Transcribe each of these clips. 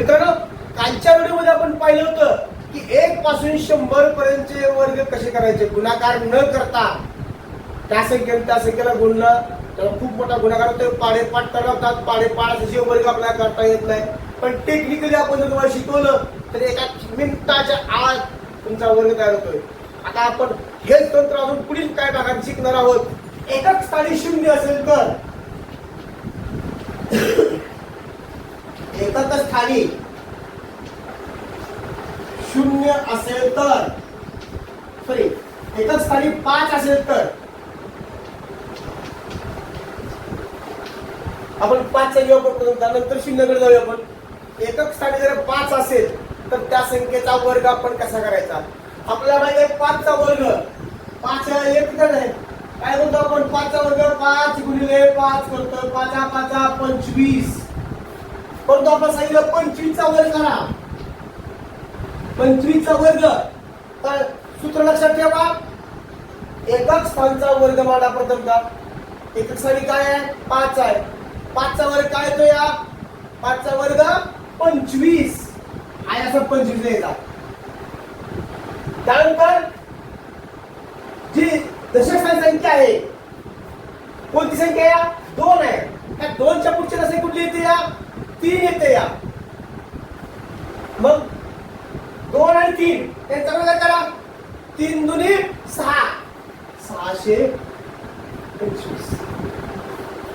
मित्रांनो कालच्या व्हिडिओमध्ये आपण पाहिलं होतं की एक पासून शंभर पर्यंतचे वर्ग कसे करायचे? गुणाकार न करता. त्या संख्येने त्या संख्येला गुणलं. त्याला खूप मोठा गुणाकार होतो पाडेपाठ करतात पाडेपाठ असे वर्ग आपल्याला करता येत नाही. पण टेक्निकली आपण जर तुम्हाला शिकवलं तर एका मिनिटाच्या आत तुमचा वर्ग तयार होतोय. आता आपण हेच तंत्र अजून पुढील काय भागात शिकणार आहोत. एकच स्थानी शून्य असेल तर. एकच खाली. शून्य असेल तर. सॉरी एकच स्थानी पाच असेल तर. आपण पाचचा जेव्हा करतो त्यानंतर शून्यकडे जाऊया आपण. एकक स्थानी जर पाच असेल तर त्या संख्येचा वर्ग आपण कसा करायचा? आपल्याला माहिती आहे पाचचा वर्ग. पाच एक जण आहे. काय म्हणतो आपण? पाचचा वर्ग पाच गुणिले पाच करतो. पाचा पाचा पंचवीस. परंतु आपण सांगितलं पंचवीसचा वर्ग करा. पंचवीसचा वर्ग. तर सूत्र लक्षात ठेवा. एकक स्थानचा वर्ग मांडा प्रथमता. एकक स्थानी काय आहे? पाच आहे. पाचचा वर्ग काय येतो या? पाचचा वर्ग पंचवीस. आहे असं पंचवीस लिहायचा त्यानंतर जी दशक संख्या आहे कोणती संख्या या दोन आहे. त्या दोनच्या पुढच्या संख्या कुठली येते या? तीन येते या. मग दोन आणि तीन त्यांचा गुणाकार करा? तीन दुनी सहा. सहाशे पंचवीस.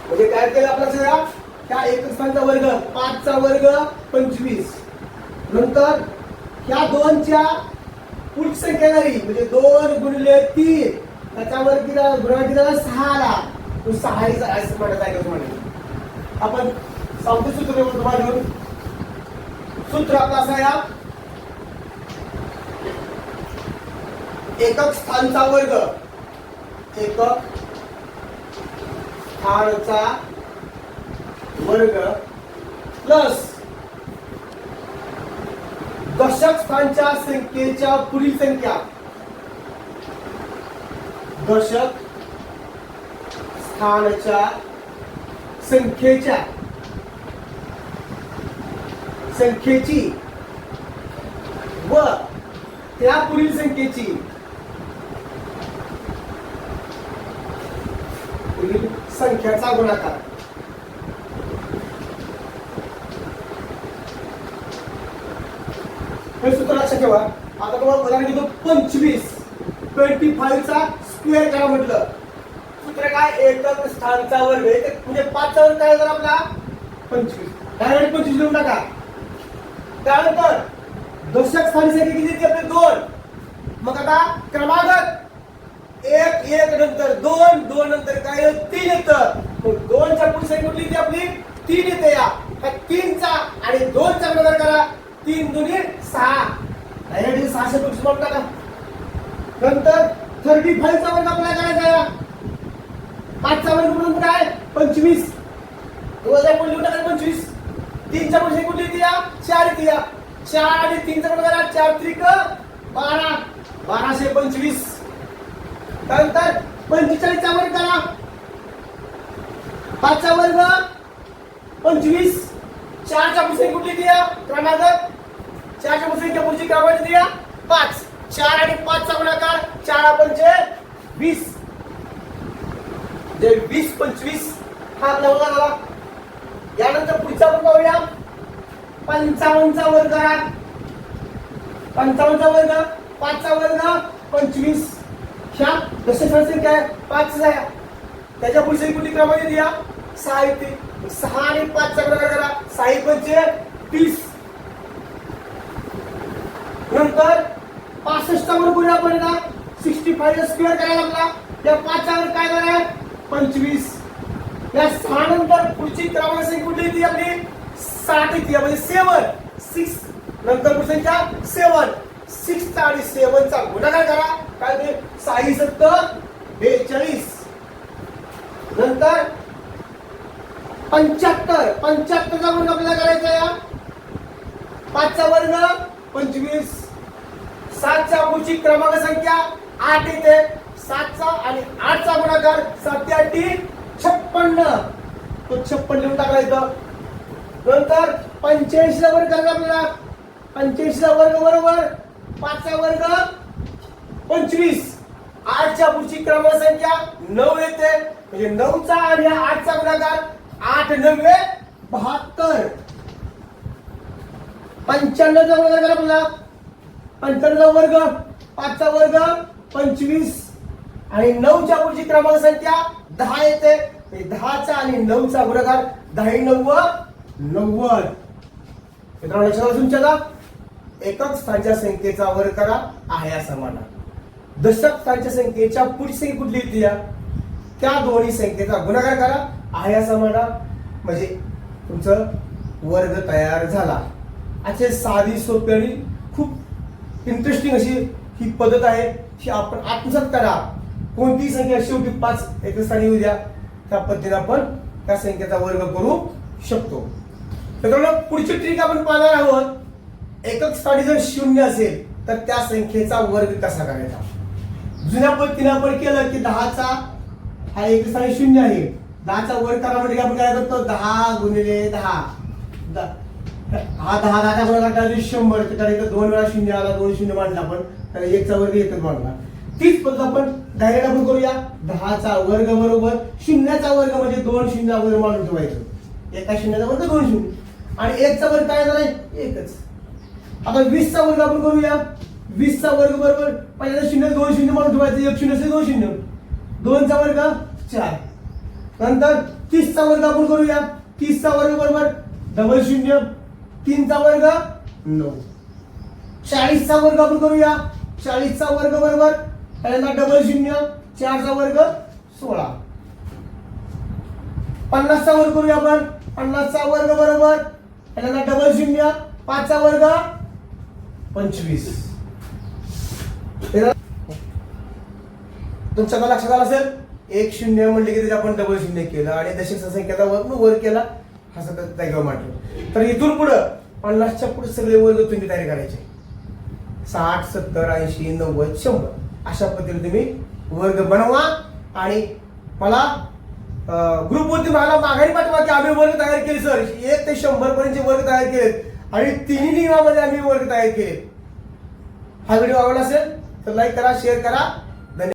म्हणजे काय केलं आपला सगळ्या त्या एक वर्ग पाचचा वर्ग पंचवीस. नंतर ह्या दोनच्या पुढची संख्या झाली म्हणजे दोन गुणिले तीन त्याच्यावर किती गुणाकार किती झाला सहा आला तो सहा ही म्हणत आहे तुम्हाला? आपण सांगतो सूत्र तुम्हाला घेऊन सूत्र आपला असं या एकक स्थानचा वर्ग. एकक स्थानचा वर्ग प्लस दशक स्थानच्या संख्येच्या पुढील संख्या. दशक स्थानच्या संख्येच्या. संख्येची व त्या पुढील संख्येची. पुढील संख्याचा गुणाकार. हे सूत्र लक्षात ठेवा. आता तुम्हाला उदाहरण घेतो पंचवीस ट्वेंटी फाईव्हचा स्क्वेअर करा म्हटलं. सूत्र काय? एकक स्थानचा वर्ग म्हणजे पाचचा वर्ग काय जर आपला? पंचवीस. डायरेक्ट पंचवीस लिहून टाका. त्यानंतर दशक स्थानी संख्या किती आपले दोन. मग आता क्रमागत एक एक नंतर दोन दोन नंतर काय तीन येतं. मग दोनच्या पुढची संख्या कुठली ती आपली? तीन येते या. तीनचा आणि दोनचा गुणाकार करा. तीन दोन्ही सहा. डायरेक्ट सहाशे पंचवीस म्हणून टाका. नंतर थर्टी फाईव्हचा वर्ग आपल्याला करायचा आहे पाचचा वर्ग म्हणून काय पंचवीस. दोन हजार लिहून टाका पंचवीस. तीनच्या पुढे कुठली दिया? चार दिया. चार आणि तीनचा गुणाकार करा चार त्रिक बारा. बाराशे पंचवीस. त्यानंतर पंचेचाळीसचा वर्ग करा. पाचचा वर्ग पंचवीस. चारच्या पुस्तक कुठली द्या? क्रमांक. चारच्या पुढची पुढची क्रमांक द्या? पाच. चार आणि पाचचा गुणाकार चार पंचे वीस. जे वीस पंचवीस. हा आपला झाला. यानंतर पुढचा वर्ग पाहूया. पंचावन्नचा वर्ग पंचावन्नचा वर्ग पाचचा वर्ग पंचवीस. ह्या दशक संख्या आहे पाच आहे. त्याच्या पुढचे कुठे क्रमांक द्या सहा येते सहा आणि पाचचा प्रकार करा. सहा पंचे म्हणजे तीस. नंतर पासष्ट वर करूया आपण सिक्स्टी फाईव्ह स्क्वेअर करायला लागला. त्या पाचच्यावर काय करा पंचवीस. या सहा नंतर पुढची क्रमांक संख्या कुठली येते आपली? साठ येते म्हणजे सेवन सिक्स नंतर पुढची संख्या सेवन सिक्स आणि सेवनचा गुणाकार करा. काय ते साई सत्तर बेचाळीस. नंतर पंच्याहत्तर. पंच्याहत्तरचा वर्ग आपल्याला करायचा या पाचचा वर्ग पंचवीस. सातच्या पुढची क्रमांक संख्या आठ येते. सातचा आणि आठचा गुणाकार सात ते छप्पन्न. तो छप्पन लिहून टाकायचं नंतर पंच्याऐंशीचा वर्ग करायचा आपल्याला. पंच्याऐंशीचा वर्ग बरोबर पाचचा वर्ग पंचवीस. आठच्या पुढची क्रमांक संख्या नऊ येते. म्हणजे नऊचा आणि आठचा गुणाकार आठ नव्हे बहात्तर. पंच्याण्णवचा वर्ग करा आपला पंच्याण्णव वर्ग पाचचा वर्ग पंचवीस. आणि नऊच्या पुढची क्रमांक संख्या दहा येते दहाचा आणि नऊचा गुणाकार दहा नव्वद नव्वद. मित्रांनो लक्षात आलं एकक स्थानच्या संख्येचा वर्ग करा आहे समाना दशक स्थानच्या संख्येच्या पुढची संख्या कुठली येते या? त्या दोन्ही संख्येचा गुणाकार करा आहे समाना म्हणजे तुमचं वर्ग तयार झाला. असे साधी सोपी आणि खूप इंटरेस्टिंग अशी ही पद्धत आहे ही आपण आत्मसात करा. कोणतीही संख्या शेवटी पाच एक स्थानी येऊ द्या. त्या पद्धतीने आपण त्या संख्येचा वर्ग करू शकतो. मित्रांनो पुढची ट्रिक आपण पाहणार आहोत. एकक स्थानी जर शून्य असेल तर त्या संख्येचा वर्ग कसा करायचा? जुन्या पद्धतीने आपण केलं की दहाचा हा एक स्थानी शून्य आहे. दहाचा वर्ग करा म्हणजे आपण काय करतो? दहा गुणिले दहा. द- हा दहा दहाचा गुणाकार म्हणजे शंभर. तर दोन वेळा शून्य आला दोन शून्य मांडला आपण. तर एकचा वर्ग एकच मांडला. तीच पद्धत आपण डायरेक्ट आपण करूया. दहाचा वर्ग बरोबर शून्याचा वर्ग म्हणजे दोन शून्य वर्ग मांडून ठेवायचं. एका शून्याचा वर्ग दोन शून्य. आणि एकचा वर्ग काय झालाय? एकच. आता वीसचा वर्ग आपण करूया. वीसचा वर्ग बरोबर पहिल्यांदा शून्य दोन शून्य म्हणून ठेवायचं. एक शून्य दोन शून्य. दोनचा वर्ग चार. नंतर तीसचा वर्ग आपण करूया. तीसचा वर्ग बरोबर डबल शून्य. तीनचा वर्ग नऊ. चाळीसचा वर्ग आपण करूया. चाळीसचा वर्ग बरोबर पहिल्यांदा डबल शून्य चारचा वर्ग सोळा. पन्नासचा वर्ग करूया आपण. पन्नासचा वर्ग बरोबर. पहिल्यांदा डबल शून्य पाचचा वर्ग पंचवीस. तुमच्या आता लक्षात आलं असेल? एक शून्य म्हणले की त्याच्या आपण डबल शून्य केलं. आणि दशक संख्येचा वर्ग वर केला. हा सगळं जागेवर मांडलं तर इथून पुढं पन्नासच्या पुढे सगळे वर्ग तुम्ही तयारी करायचे. साठ सत्तर ऐंशी नव्वद शंभर. अशा पद्धतीने तुम्ही वर्ग बनवा आणि मला ग्रुपवरती मला माघारी पाठवा की आम्ही वर्ग तयार केले सर एक ते शंभर पर्यंतचे वर्ग तयार केलेत आणि तिन्ही नियमामध्ये आम्ही वर्ग तयार केले हा व्हिडिओ आवडला असेल तर लाईक करा शेअर करा.